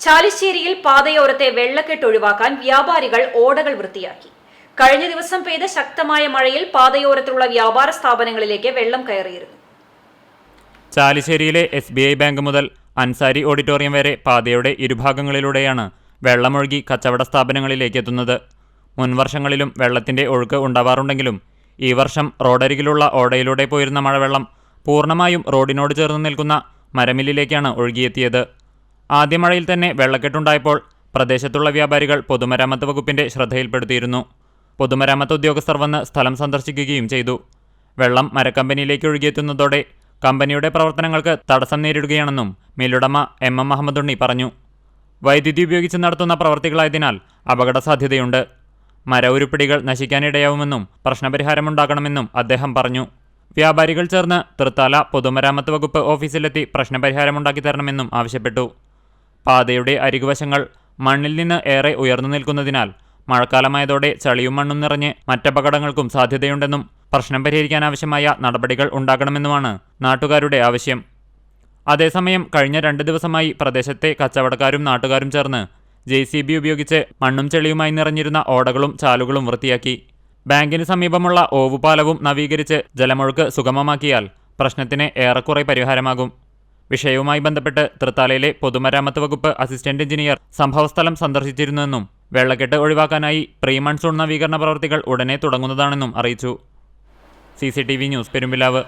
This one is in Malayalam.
ചാലിശ്ശേരിയിൽ പാതയോരത്തെ വെള്ളക്കെട്ട് ഒഴിവാക്കാൻ വ്യാപാരികൾ ഓടകൾ വൃത്തിയാക്കി. കഴിഞ്ഞ ദിവസം പെയ്ത ശക്തമായ മഴയിൽ പാതയോരത്തുള്ള വ്യാപാര സ്ഥാപനങ്ങളിലേക്ക് വെള്ളം കയറിയിരുന്നു. ചാലിശ്ശേരിയിലെ എസ് ബി ഐ ബാങ്ക് മുതൽ അൻസാരി ഓഡിറ്റോറിയം വരെ പാതയുടെ ഇരുഭാഗങ്ങളിലൂടെയാണ് വെള്ളമൊഴുകി കച്ചവട സ്ഥാപനങ്ങളിലേക്ക് എത്തുന്നത്. മുൻവർഷങ്ങളിലും വെള്ളത്തിന്റെ ഒഴുക്ക് ഉണ്ടാവാറുണ്ടെങ്കിലും ഈ വർഷം റോഡരികിലുള്ള ഓടയിലൂടെ പോയിരുന്ന മഴവെള്ളം പൂർണമായും റോഡിനോട് ചേർന്ന് നിൽക്കുന്ന മരമില്ലിലേക്കാണ് ഒഴുകിയെത്തിയത്. ആദ്യ മഴയിൽ തന്നെ വെള്ളക്കെട്ടുണ്ടായപ്പോൾ പ്രദേശത്തുള്ള വ്യാപാരികൾ പൊതുമരാമത്ത് വകുപ്പിന്റെ ശ്രദ്ധയിൽപ്പെടുത്തിയിരുന്നു. പൊതുമരാമത്ത് ഉദ്യോഗസ്ഥർ വന്ന് സ്ഥലം സന്ദർശിക്കുകയും ചെയ്തു. വെള്ളം മരക്കമ്പനിയിലേക്ക് ഒഴുകിയെത്തുന്നതോടെ കമ്പനിയുടെ പ്രവർത്തനങ്ങൾക്ക് തടസ്സം നേരിടുകയാണെന്നും മില്ലുടമ എം എം മുഹമ്മദുണ്ണി പറഞ്ഞു. വൈദ്യുതി ഉപയോഗിച്ച് നടത്തുന്ന പ്രവർത്തികളായതിനാൽ അപകട സാധ്യതയുണ്ട് മര ഉരുപ്പിടികൾ നശിക്കാനിടയാവുമെന്നും പ്രശ്നപരിഹാരമുണ്ടാകണമെന്നും അദ്ദേഹം പറഞ്ഞു. വ്യാപാരികൾ ചേർന്ന് തൃത്താല പൊതുമരാമത്ത് വകുപ്പ് ഓഫീസിലെത്തി പ്രശ്നപരിഹാരമുണ്ടാക്കി തരണമെന്നും ആവശ്യപ്പെട്ടു. പാതയുടെ അരികുവശങ്ങൾ മണ്ണിൽ നിന്ന് ഏറെ ഉയർന്നു നിൽക്കുന്നതിനാൽ മഴക്കാലമായതോടെ ചളിയും മണ്ണും നിറഞ്ഞ് മറ്റപകടങ്ങൾക്കും സാധ്യതയുണ്ടെന്നും പ്രശ്നം പരിഹരിക്കാനാവശ്യമായ നടപടികൾ ഉണ്ടാകണമെന്നുമാണ് നാട്ടുകാരുടെ ആവശ്യം. അതേസമയം കഴിഞ്ഞ രണ്ട് ദിവസമായി പ്രദേശത്തെ കച്ചവടക്കാരും നാട്ടുകാരും ചേർന്ന് ജെ സി ബി ഉപയോഗിച്ച് മണ്ണും ചെളിയുമായി നിറഞ്ഞിരുന്ന ഓടകളും ചാലുകളും വൃത്തിയാക്കി. ബാങ്കിന് സമീപമുള്ള ഓവുപാലവും നവീകരിച്ച് ജലമൊഴുക്ക് സുഗമമാക്കിയാൽ പ്രശ്നത്തിന് ഏറെക്കുറെ പരിഹാരമാകും. വിഷയവുമായി ബന്ധപ്പെട്ട് തൃത്താലയിലെ പൊതുമരാമത്ത് വകുപ്പ് അസിസ്റ്റന്റ് എഞ്ചിനീയർ സംഭവസ്ഥലം സന്ദർശിച്ചിരുന്നുവെന്നും വെള്ളക്കെട്ട് ഒഴിവാക്കാനായി പ്രീ മൺസൂൺ നവീകരണ പ്രവൃത്തികൾ ഉടനെ തുടങ്ങുന്നതാണെന്നും അറിയിച്ചു. C news Perumpilavu.